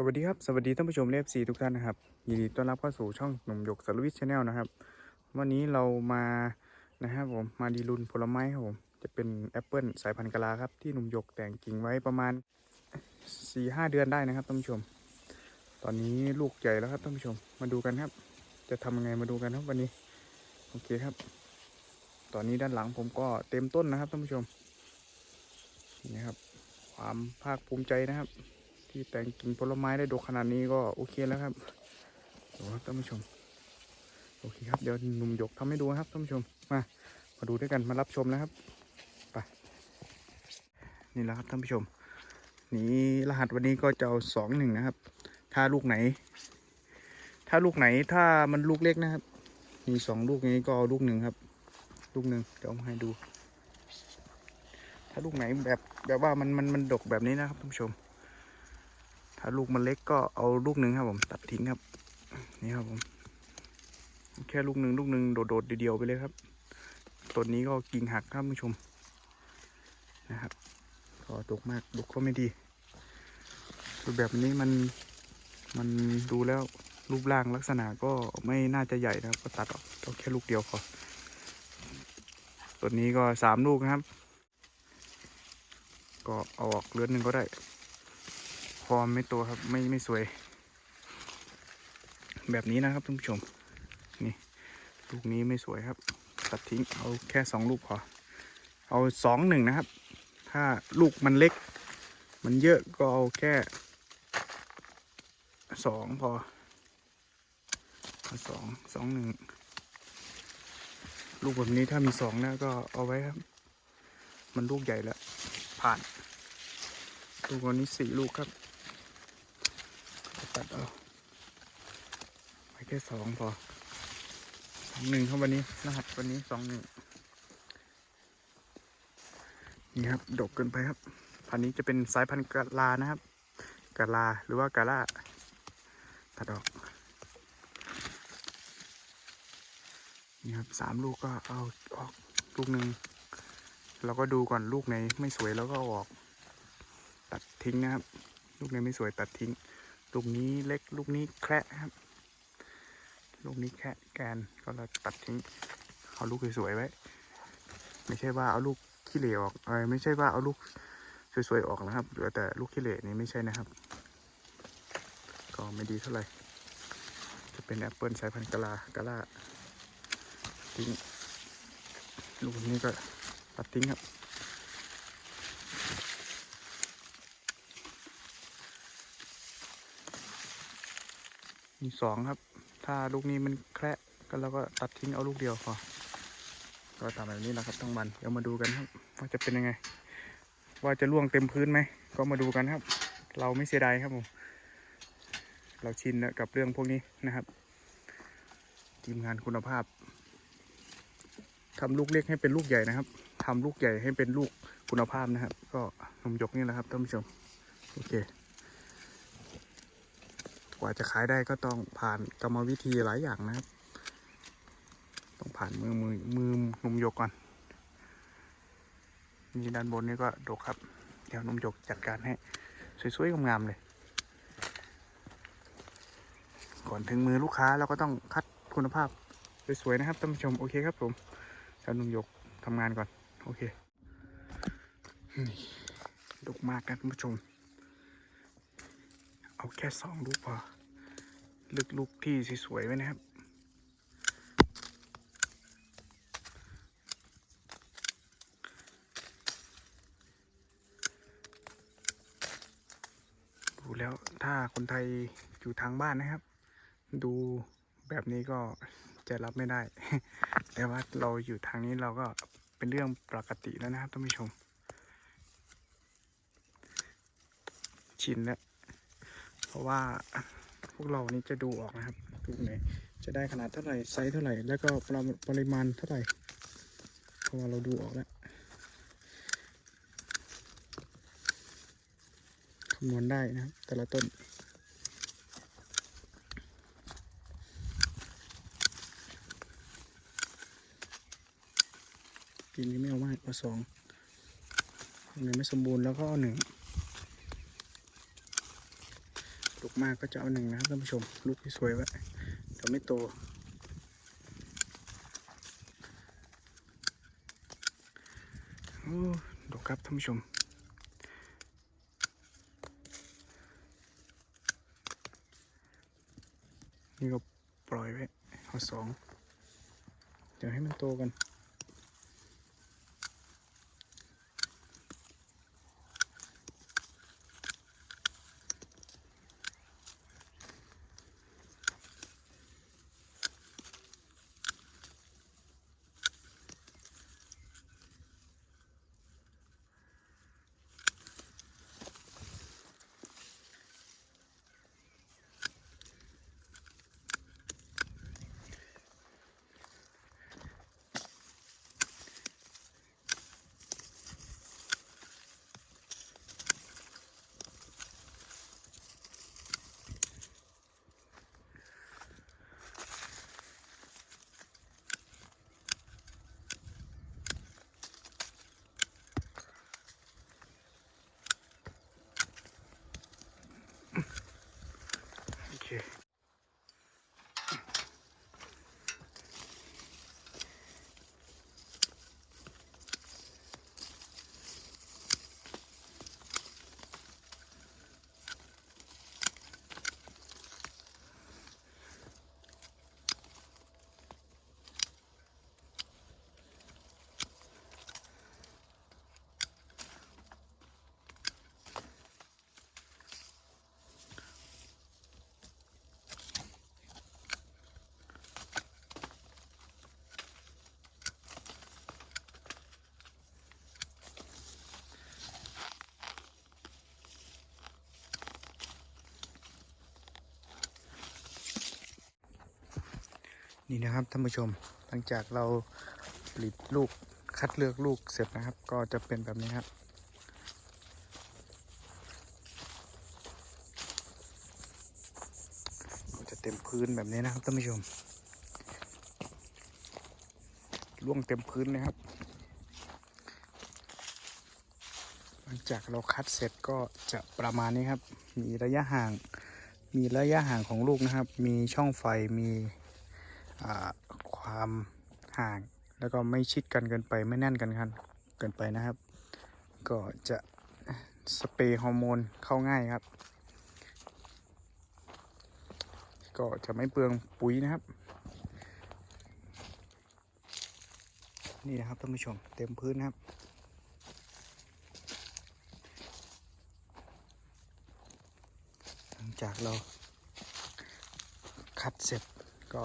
สวัสดีครับ สวัสดีท่านผู้ชมเลฟซีทุกท่านนะครับ ยินดีต้อนรับเข้าสู่ช่องหนุ่มหยกสารวิทย์ชาแนลนะครับ วันนี้เรามานะครับผมมาดีลุนผลไม้ครับผมจะเป็นแอปเปิลสายพันธุ์กะลาครับที่หนุ่มหยกแต่งกิ่งไว้ประมาณ4ีหเดือนได้นะครับท่านผู้ชม ตอนนี้ลูกใหญ่แล้วครับท่านผู้ชมมาดูกันครับ จะทำยังไงมาดูกันครับวันนี้โอเคครับ ตอนนี้ด้านหลังผมก็เต็มต้นนะครับท่านผู้ชมนี่ครับความภาคภูมิใจนะครับ ที่แต่งกิ่งผลไม้ได้ดกขนาดนี้ก็โอเคแล้วครับดูครับท่านผู้ชม โอเคครับเดี๋ยวหนุ่มหยกทำให้ดูครับท่านผู้ชมมามาดูด้วยกันมารับชมนะครับไปนี่แหละครับท่านผู้ชม นี่รหัสวันนี้ก็จะเอาสองหนึ่งนะครับ ถ้าลูกไหน ถ้าลูกไหนถ้ามันลูกเล็กนะครับ มีสองลูกนี้ก็เอาลูกหนึ่งครับ ลูกหนึ่งเดี๋ยวเอามาให้ดู ถ้าลูกไหนแบบแบบว่ามันมันมันดกแบบนี้นะครับท่านผู้ชม ถ้าลูกมันเล็กก็เอาลูกหนึ่งครับผมตัดทิ้งครับ นี่ครับผม แค่ลูกหนึ่งลูกหนึ่งโดดๆเดียวๆไปเลยครับต้นนี้ก็กิ่งหักครับคุณผู้ชมนะครับก็ดกมากดกก็ไม่ดีคือแบบนี้มันมันดูแล้วรูปร่างลักษณะก็ไม่น่าจะใหญ่นะครับ ก็ตัดออกเอาแค่ลูกเดียวพอต้นนี้ก็สามลูกนะครับ ก็เอาออกเลือนหนึ่งก็ได้ ฟอร์มไม่โตครับไม่ไม่สวย แบบนี้นะครับท่านผู้ชม นี่ ลูกนี้ไม่สวยครับ ตัดทิ้งเอาแค่สองลูกพอ เอาสองหนึ่งนะครับ ถ้าลูกมันเล็ก มันเยอะก็เอาแค่สองพอเอาสองสองหนึ่งลูกแบบนี้ถ้ามีสองแล้วก็เอาไว้ครับ มันลูกใหญ่แล้วผ่าน ลูกวันนี้สี่ลูกครับ ตัดเอาไปแค่สองพอสองหนึ่งครับวันนี้รหัสวันนี้สองหนึ่งนี่ครับ ดกเกินไปครับ พันนี้จะเป็นสายพันธุ์กะลานะครับกะลาหรือว่ากะล่าตัดออก นี่ครับสามลูกก็เอาออกลูกหนึ่งเราก็ดูก่อนลูกไหนไม่สวยแล้วก็อออกตัดทิ้งนะครับ ลูกไหนไม่สวยตัดทิ้ง ลูกนี้เล็กลูกนี้แคระครับ ลูกนี้แค่แกนก็เราตัดทิ้งเอาลูกสวยๆไว้ ไม่ใช่ว่าเอาลูกขี้เหร่ออกเออไม่ใช่ว่าเอาลูกสวยๆออกนะครับเหลือแต่ลูกขี้เหร่นี่ไม่ใช่นะครับ ก็ไม่ดีเท่าไหร่ จะเป็นแอปเปิลสายพันธุ์กะลากะลาทิ้งลูกนี้ก็ตัดทิ้งครับ มีสองครับ ถ้าลูกนี้มันแคระก็เราก็ตัดทิ้งเอาลูกเดียวพอก็ทำแบบนี้แหละครับทั้งวันเดี๋ยวมาดูกันครับ ว่าจะเป็นยังไง ว่าจะล่วงเต็มพื้นไหมก็มาดูกันครับ เราไม่เสียดายครับผมเราชินแล้วกับเรื่องพวกนี้นะครับ ทีมงานคุณภาพทำลูกเล็กให้เป็นลูกใหญ่นะครับทำลูกใหญ่ให้เป็นลูกคุณภาพนะครับ ก็นมยกนี่แหละครับท่านผู้ชมโอเค กว่าจะขายได้ก็ต้องผ่านกรรมวิธีหลายอย่างนะครับ ต้องผ่านมือมือมือนุ่มยกก่อน นี่ด้านบนนี่ก็ดกครับ เดี๋ยวนุ่มยกจัดการให้ สวยๆงามๆเลย ก่อนถึงมือลูกค้าเราก็ต้องคัดคุณภาพสวยๆนะครับท่านผู้ชมโอเคครับผมเดี๋ยวนุ่มยกทำงานก่อน โอเคดกมากนะท่านผู้ชม เอาแค่สองลูกพอลือกลูกที่สวยๆไว้นะครับ ดูแล้วถ้าคนไทยอยู่ทางบ้านนะครับ ดูแบบนี้ก็จะรับไม่ได้ แต่ว่าเราอยู่ทางนี้เราก็เป็นเรื่องปกติแล้วนะครับท่านผู้ชม ชินแล้ว เพราะว่าพวกเรานี่จะดูออกนะครับลูไหนจะได้ขนาดเท่าไหร่ไซส์เท่าไหร่ แล้วก็ปริมาณปริมาณเท่าไหร่เพราะว่าเราดูออกแล้วคำนวณได้นะครับ แต่ละต้นปีนี้ไม่เอามากเอาสองอันไหนไม่สมบูรณ์แล้วก็เอาหนึ่ง ลูกมากก็จะเอาหนึ่งนะครับท่านผู้ชม ลูกที่สวยไว้เดี๋ยวไม่โต โอ้ดูครับท่านผู้ชม นี่ก็ปล่อยไว้เอาสอง เดี๋ยวให้มันโตกัน นี่นะครับท่านผู้ชมหลังจากเราผลิตลูกคัดเลือกลูกเสร็จนะครับ ก็จะเป็นแบบนี้ครับก็จะเต็มพื้นแบบนี้นะครับท่านผู้ชมล่วงเต็มพื้นนะครับ หลังจากเราคัดเสร็จก็จะประมาณนี้ครับ มีระยะห่าง มีระยะห่างของลูกนะครับ มีช่องไฟมี ความห่าง แล้วก็ไม่ชิดกันเกินไปไม่แน่นกันกันเกินไปนะครับ ก็จะสเปรย์ฮอร์โมนเข้าง่ายครับ ก็จะไม่เปลืองปุ๋ยนะครับ นี่นะครับท่านผู้ชมเต็มพื้นนะครับหลังจากเราคัดเสร็จก็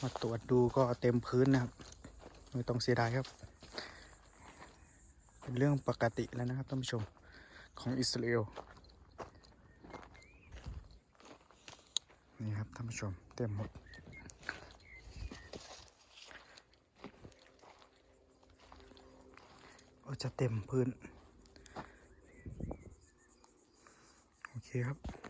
มาตรวจดูก็เต็มพื้นนะครับ ไม่ต้องเสียดายครับ เป็นเรื่องปกติแล้วนะครับท่านผู้ชมของอิสราเอลนี่ครับท่านผู้ชมเต็มหมดก็จะเต็มพื้น โอเคครับ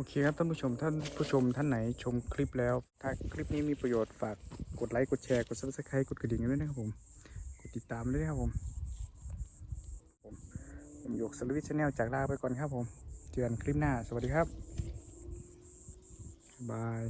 โอเคครับท่านผู้ชมท่านผู้ชมท่านไหนชมคลิปแล้ว ถ้าคลิปนี้มีประโยชน์ฝากกดไลค์กดแชร์กดซับสไครต์กดกระดิ่งด้วยนะครับผมกดติดตามด้วยนะครับผมผมผมหยกสลวิชแนลจากลาไปก่อนครับผม เจอกันคลิปหน้าสวัสดีครับบาย